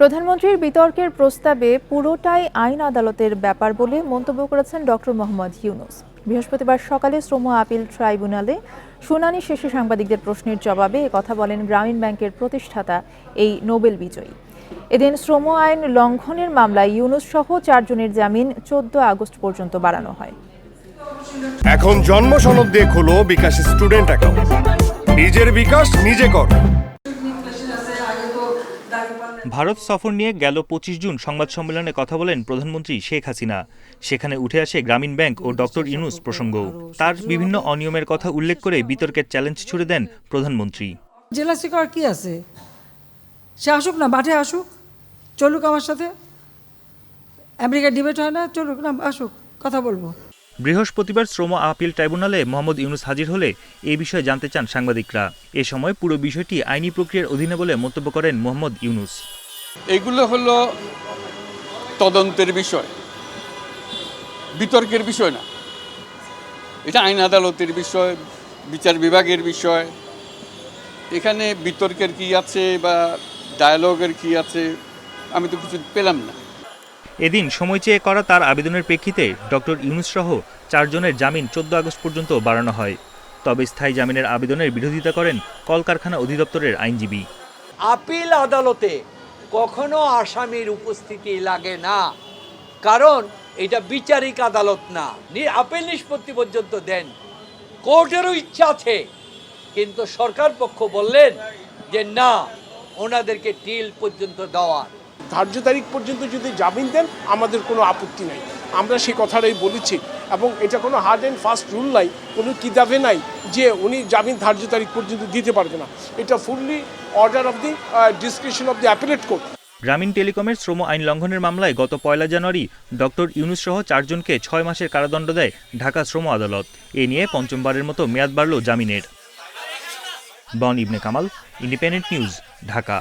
প্রধানমন্ত্রীর বিতর্কের প্রস্তাবে পুরোটাই আইন আদালতের ব্যাপার বলে মন্তব্য করেছেন ডক্টর মোহাম্মদ ইউনুস। বৃহস্পতিবার সকালে শ্রম আপিল ট্রাইব্যুনালে শুনানি শেষে সাংবাদিকদের প্রশ্নের জবাবে কথা বলেন গ্রামীণ ব্যাংকের প্রতিষ্ঠাতা, এই নোবেল বিজয়ী। এদিন শ্রম আইন লঙ্ঘনের মামলায় ইউনুস সহ চারজনের জামিন চোদ্দ আগস্ট পর্যন্ত বাড়ানো হয়। এখন জন্ম সনদ দিয়ে খোলো বিকাশ স্টুডেন্ট অ্যাকাউন্ট। নিজের বিকাশ নিজে কর। ভারত সফর নিয়ে গেল পঁচিশ জুন সংবাদ সম্মেলনে কথা বলেন প্রধানমন্ত্রী শেখ হাসিনা। সেখানে উঠে আসে গ্রামীণ ব্যাংক ও ডক্টর ইউনুস প্রসঙ্গ। তার বিভিন্ন অনিয়মের কথা উল্লেখ করে বিতর্কের চ্যালেঞ্জ ছুড়ে দেন প্রধানমন্ত্রী। জেলা শিকার কি আছে? সে আসুক না, মাঠে আসুক, চলুক আমার সাথে। আমেরিকা ডিবেট হয় না, চলুক না, আসুক, কথা বলব। বৃহস্পতিবার শ্রম আপিল ট্রাইব্যুনালে মোহাম্মদ ইউনুস হাজির হলে এ বিষয়ে জানতে চান সাংবাদিকরা। এ সময় পুরো বিষয়টি আইনি প্রক্রিয়ার অধীনে বলে মন্তব্য করেন মোহাম্মদ ইউনুস। এগুলো হলো তদন্তের বিষয়, বিতর্কের বিষয় না। এটা আইন আদালতের বিষয়, বিচার বিভাগের বিষয়। এখানে বিতর্কের কি আছে বা ডায়ালগের কি আছে, আমি তো কিছু পেলাম না। এদিন সময় চেয়ে করা তার আবেদনের প্রেক্ষিতে ডক্টর ইউনুস সহ চারজনের জামিন চোদ্দ আগস্ট পর্যন্ত বাড়ানো হয়। তবে স্থায়ী জামিনের আবেদনের বিরোধিতা করেন কলকারখানা অধিদপ্তরের আইনজীবী। আপিল আদালতে কখনো আসামির উপস্থিতি লাগে না, কারণ এটা বিচারিক আদালত না। নি- আপিল নিষ্পত্তি পর্যন্ত দেন। কোর্টেরও ইচ্ছা আছে, কিন্তু সরকার পক্ষ বললেন যে না, ওনাদেরকে টিল পর্যন্ত দেওয়ার। ধার্য তারিখ পর্যন্ত যদি জামিন দেন, আমাদের কোনো আপত্তি নাই। আমরা সেই কথাটাই বলেছি এবং এটা কোনো হার্ড অ্যান্ড ফাস্ট রুল নাই, কোনো কিতাবে নাই যে উনি জামিন ধার্য তারিখ পর্যন্ত দিতে পারবে না। এটা fully order of the description of the appellate court Grameen টেলিকমের শ্রম আইন লঙ্ঘনের মামলায় গত পয়লা জানুয়ারি ডক্টর ইউনুস সহ চারজনকে ছয় মাসের কারাদণ্ড দেয় ঢাকা শ্রম আদালত। এ নিয়ে পঞ্চমবারের মতো মেয়াদ বাড়ল জামিনের। বন ইবনে কামাল, ইন্ডিপেন্ডেন্ট নিউজ, ঢাকা।